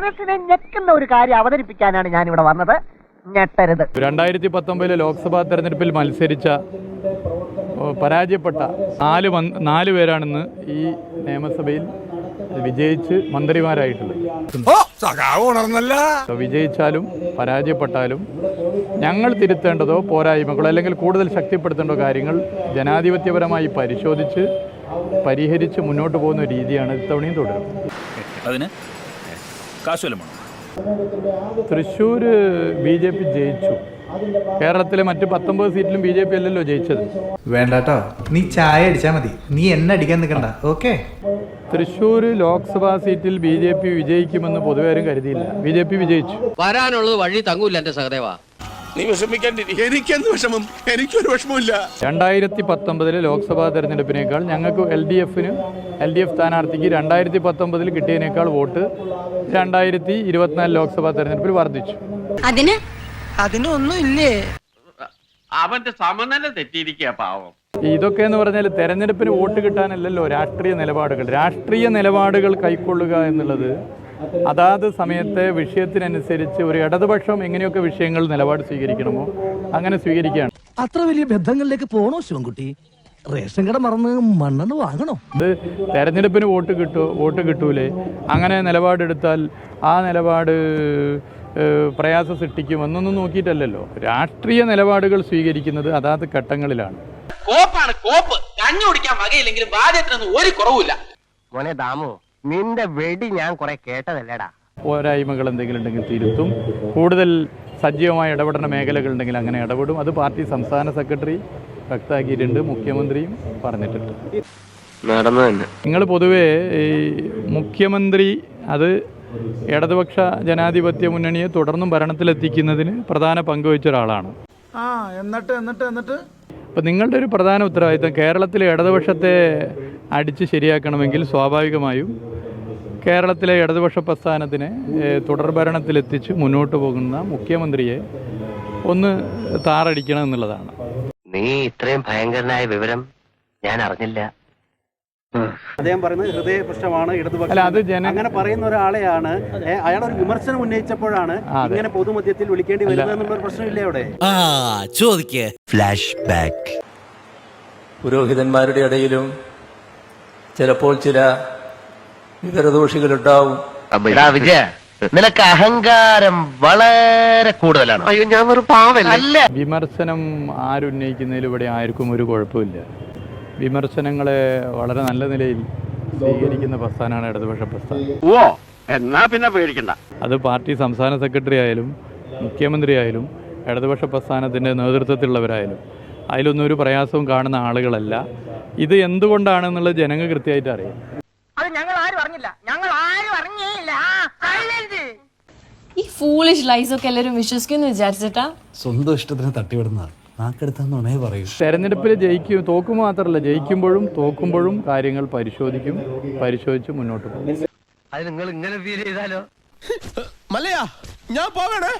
മനസ്സിനെ ഞെക്കുന്ന ഒരു കാര്യം അവതരിപ്പിക്കാനാണ് ഞാൻ ഇവിടെ വന്നത്. ഞെട്ടരുത്. രണ്ടായിരത്തി പത്തൊമ്പതിലെ ലോക്സഭാ തെരഞ്ഞെടുപ്പിൽ മത്സരിച്ച ഓ, പരാജയപ്പെട്ട നാല് നാല് പേരാണെന്ന് ഈ നിയമസഭയിൽ വിജയിച്ച് മന്ത്രിമാരായിട്ടുള്ളത്. വിജയിച്ചാലും പരാജയപ്പെട്ടാലും ഞങ്ങൾ തിരുത്തേണ്ടതോ പോരായ്മകളോ അല്ലെങ്കിൽ കൂടുതൽ ശക്തിപ്പെടുത്തേണ്ടോ കാര്യങ്ങൾ ജനാധിപത്യപരമായി പരിശോധിച്ച് പരിഹരിച്ച് മുന്നോട്ട് പോകുന്ന രീതിയാണ് ഇത്തവണയും തുടരുന്നത്. അതിന് കാശുവല്ലം വേണം തൃശ്ശൂർ ബി ജെ പി ജയിച്ചു. കേരളത്തിലെ മറ്റ് പത്തൊമ്പത് സീറ്റിലും ബി ജെ പി അല്ലല്ലോ ജയിച്ചത്. വേണ്ടാട്ടോ. നീ ചായ അടിച്ചാൽ മതി. നീ എന്നെ അടിക്കാൻ നിൽക്കണ്ട. ഓക്കെ? തൃശ്ശൂർ ലോക്സഭാ സീറ്റിൽ ബി ജെ പി വിജയിക്കുമെന്ന് പൊതുവേരും കരുതിയില്ല. ബി ജെ പി വിജയിച്ചു. വരാനുള്ളത് വഴി തങ്ങൂല്ല എന്റെ സഹദേവ. നീ വിഷമിക്കാണ്ടിരിക്കും എനിക്കെന്ത് വിഷമം? എനിക്കൊരു വിഷമമില്ല രണ്ടായിരത്തി പത്തൊമ്പതിലെ ലോക്സഭാ തെരഞ്ഞെടുപ്പിനേക്കാൾ ഞങ്ങൾക്ക് എൽ ഡി എഫിന് എൽ ഡി എഫ് സ്ഥാനാർത്ഥിക്ക് രണ്ടായിരത്തി പത്തൊമ്പതിൽ കിട്ടിയതിനേക്കാൾ വോട്ട് രണ്ടായിരത്തി ഇരുപത്തിനാല് ലോക്സഭാ തെരഞ്ഞെടുപ്പിൽ വർദ്ധിച്ചു. അതിന്? അതിനൊന്നും ഇല്ലേ അവന്റെ സമനില തെറ്റിയിരിക്കുക പാവം. ഇതൊക്കെ എന്ന് പറഞ്ഞാൽ തെരഞ്ഞെടുപ്പിന് വോട്ട് കിട്ടാനല്ലല്ലോ രാഷ്ട്രീയ നിലപാടുകൾ. രാഷ്ട്രീയ നിലപാടുകൾ കൈക്കൊള്ളുക എന്നുള്ളത് അതാത് സമയത്തെ വിഷയത്തിനനുസരിച്ച് ഒരു ഇടതുപക്ഷം എങ്ങനെയൊക്കെ വിഷയങ്ങൾ നിലപാട് സ്വീകരിക്കണമോ? അങ്ങനെ സ്വീകരിക്കുകയാണ്. അത്ര വലിയ ബന്ധങ്ങളിലേക്ക് പോണോ ശിവൻകുട്ടി? റേഷൻ കട മറന്ന് മണ്ണെന്ന് വാങ്ങണോ? ഇത് തെരഞ്ഞെടുപ്പിന് വോട്ട് കിട്ടുമോ വോട്ട് കിട്ടൂലേ? അങ്ങനെ നിലപാടെടുത്താൽ ആ നിലപാട് പ്രയാസ സൃഷ്ടിക്കും എന്നൊന്നും നോക്കിയിട്ടല്ലല്ലോ. രാഷ്ട്രീയ നിലപാടുകൾ സ്വീകരിക്കുന്നത് അതാത് ഘട്ടങ്ങളിലാണ്. കോപ്പാണ് കോപ്പ്. കഞ്ഞു കുടിക്കാൻ വകയില്ലെങ്കിലും ബാധ്യത ഒരു കുറവില്ല മോനെ ദാമു നിന്റെ വെടി ഞാൻ കുറെ കേട്ടതല്ലേടാ. പോരായ്മകൾ എന്തെങ്കിലും ഉണ്ടെങ്കിൽ തിരുത്തും. കൂടുതൽ സജീവമായ ഇടപെടുന്ന മേഖലകൾ ഉണ്ടെങ്കിൽ അങ്ങനെ ഇടപെടും. അത് പാർട്ടി സംസ്ഥാന സെക്രട്ടറി വ്യക്തമാക്കിയിട്ടുണ്ട് മുഖ്യമന്ത്രിയും പറഞ്ഞിട്ടുണ്ട്. നടന്നു തന്നെ. നിങ്ങൾ പൊതുവേ ഈ മുഖ്യമന്ത്രി അത് ഇടതുപക്ഷ ജനാധിപത്യ മുന്നണിയെ തുടർന്നും ഭരണത്തിലെത്തിക്കുന്നതിന് പ്രധാന പങ്കുവഹിച്ച ഒരാളാണ്. ആ എന്നിട്ട് എന്നിട്ട് എന്നിട്ട്? അപ്പം നിങ്ങളുടെ ഒരു പ്രധാന ഉത്തരവാദിത്തം കേരളത്തിലെ ഇടതുപക്ഷത്തെ അടിച്ച് ശരിയാക്കണമെങ്കിൽ സ്വാഭാവികമായും കേരളത്തിലെ ഇടതുപക്ഷ പ്രസ്ഥാനത്തിനെ തുടർഭരണത്തിലെത്തിച്ച് മുന്നോട്ട് പോകുന്ന മുഖ്യമന്ത്രിയെ ഒന്ന് താറടിക്കണം എന്നുള്ളതാണ്. നീ ഇത്രയും ഭയങ്കരനായ വിവരം ഞാൻ അറിഞ്ഞില്ല. അദ്ദേഹം പറയുന്നത് ഹൃദയ പ്രശ്നമാണ് ഇടതുപക്ഷം അല്ല അത് അങ്ങനെ പറയുന്ന ഒരാളെയാണ്. അയാൾ ഒരു വിമർശനം ഉന്നയിച്ചപ്പോഴാണ് ഇങ്ങനെ പൊതുമധ്യത്തിൽ വിളിക്കേണ്ടി വരുന്നത് എന്നുള്ള ഒരു പ്രശ്നമില്ലേ അവിടെ? ആ ചോദിക്കേ. ഫ്ലാഷ് ബാക്ക് പുരോഹിതന്മാരുടെ ഇടയിലും ചിലപ്പോൾ ചില വിവരദോഷികളുണ്ടാവും. വിജയ നിനക്ക് അഹങ്കാരം വളരെ കൂടുതലാണ്. അയ്യോ ഞാൻ ഒരു പാവല്ല? വിമർശനം ആരുന്നയിക്കുന്നതിൽ ഇവിടെ ആർക്കും ഒരു കുഴപ്പമില്ല. വിമർശനങ്ങളെ വളരെ നല്ല നിലയിൽ സ്വീകരിക്കുന്ന പ്രസ്ഥാനമാണ് ഇടതുപക്ഷ പ്രസ്ഥാനം. ഓ എന്നാ പിന്നെ പേടിക്കണ്ട. അത് പാർട്ടി സംസ്ഥാന സെക്രട്ടറി ആയാലും മുഖ്യമന്ത്രി ആയാലും ഇടതുപക്ഷ പ്രസ്ഥാനത്തിന്റെ നേതൃത്വത്തിലുള്ളവരായാലും അതിലൊന്നും ഒരു പ്രയാസവും കാണുന്ന ആളുകളല്ല. ഇത് എന്തുകൊണ്ടാണെന്നുള്ളത് ജനങ്ങൾ കൃത്യമായിട്ട് അറിയാം. അത് ഞങ്ങൾ ആരും അറിഞ്ഞില്ല. ഞങ്ങൾ ആരും അറിഞ്ഞില്ല. ഈ ഫൂളിഷ് ലൈസൊക്കെ ഒക്കെ എല്ലാരും വിശ്വസിക്കുന്നു വിചാരിച്ചിട്ടാ? സ്വന്തം ഇഷ്ടത്തിന് തട്ടിവിടുന്ന നാക്കെടുത്താന്നുണേ പറയൂ. തെരഞ്ഞെടുപ്പിൽ ജയിക്കും തോക്കും മാത്രമല്ല ജയിക്കുമ്പോഴും തോക്കുമ്പോഴും കാര്യങ്ങൾ പരിശോധിക്കും പരിശോധിച്ച് മുന്നോട്ട് പോകും. അത് നിങ്ങൾ ഇങ്ങനെ ഫീൽ ചെയ്താലോ? മല്ലയാ ഞാൻ പോകണേ